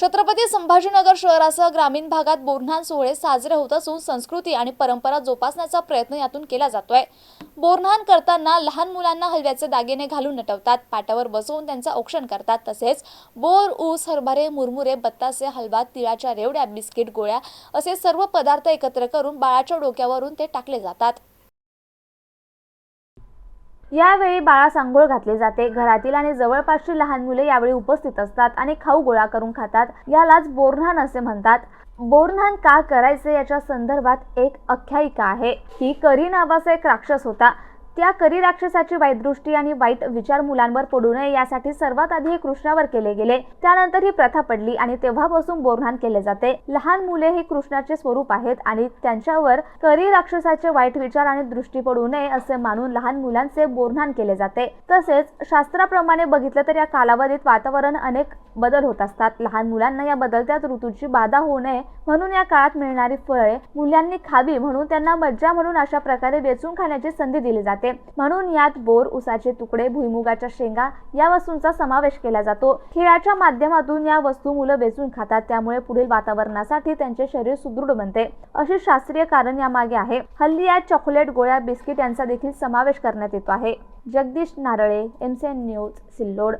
छत्रपती संभाजीनगर शहरासह ग्रामीण भागात बोरन्हाण सोहळे साजरे होत असून संस्कृती आणि परंपरा जोपासण्याचा प्रयत्न यातून केला जातोय. बोरन्हाण करताना लहान मुलांना हलव्याचे दागिने घालून नटवतात. पाटावर बसवून त्यांचं औक्षण करतात. तसेच बोर ऊस हरभरे मुरमुरे बत्तासे हलवा तिळाच्या रेवड्या बिस्किट गोळ्या असे सर्व पदार्थ एकत्र करून बाळाच्या डोक्यावरून ते टाकले जातात. यावेळी बाळास आंघोळ घातले जाते. घरातील आणि जवळपासची लहान मुले यावेळी उपस्थित असतात आणि खाऊ गोळा करून खातात. यालाच बोरन्हाण असे म्हणतात. बोरन्हाण का करायचे याच्या संदर्भात एक आख्यायिका आहे. ही करी नावाचा एक राक्षस होता. त्या करी राक्षसाची वाईट दृष्टी आणि वाईट विचार मुलांवर पडू नये यासाठी सर्वात आधी हे कृष्णावर केले गेले. त्यानंतर ही प्रथा पडली आणि तेव्हापासून बोरहान केले जाते. लहान मुले हे कृष्णाचे स्वरूप आहेत आणि त्यांच्यावर करी राक्षसाचे वाईट विचार आणि दृष्टी पडू नये असे मानून लहान मुलांचे बोरहान केले जाते. तसेच शास्त्राप्रमाणे बघितलं तर या कालावधीत वातावरण अनेक बदल होत असतात. लहान मुलांना या बदलत्या ऋतूची बाधा होऊ नये म्हणून या काळात मिळणारी फळे मुलांनी खावी म्हणून त्यांना मज्जा म्हणून अशा प्रकारे वेचून खाण्याची संधी दिली जाते. म्हणून यात बोर उसाचे तुकडे भुईमुगाच्या शेंगा या वस्तूंचा समावेश केला जातो. खेळाच्या माध्यमातून या वस्तू मुलं वेचून खातात. त्यामुळे पुढील वातावरणासाठी त्यांचे शरीर सुदृढ बनते. असे शास्त्रीय कारण यामागे आहे. हल्ली यात चॉकलेट गोळ्या बिस्किट यांचा देखील समावेश करण्यात येतो आहे. जगदीश नारळे एमसेन न्यूज सिल्लोड.